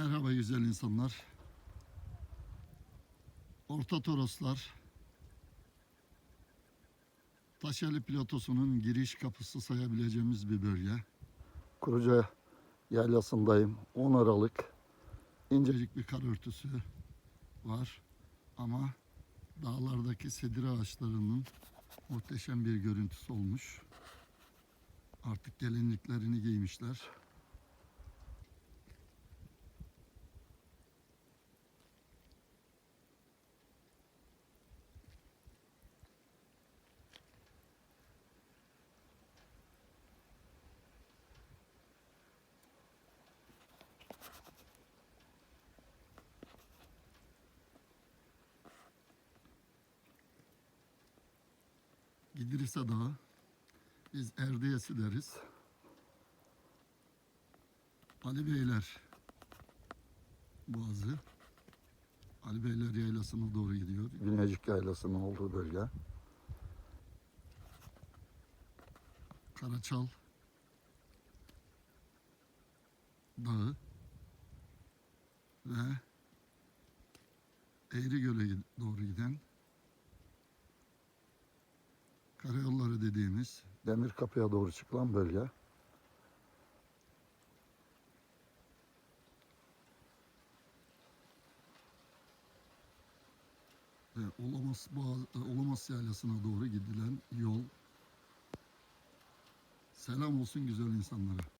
Merhaba güzel insanlar. Orta Toroslar Taşeli Platosu'nun giriş kapısı sayabileceğimiz bir bölge. Kuruca yaylasındayım. 10 Aralık. İncecik bir kar örtüsü var. Ama dağlardaki sedir ağaçlarının muhteşem bir görüntüsü olmuş. Artık gelinliklerini giymişler. Gidilirse Dağı. Biz Erdiyesi deriz. Ali Beyler Boğazı. Ali Beyler Yaylası'na doğru gidiyor. Günecik Yaylası'nın olduğu bölge. Karaçal Dağı ve Eğrigöl'e doğru giden Karayolları dediğimiz demir kapıya doğru çıkılan bölge. Ve Olamas, e, Olamas Yaylası'na doğru gidilen yol. Selam olsun güzel insanlara.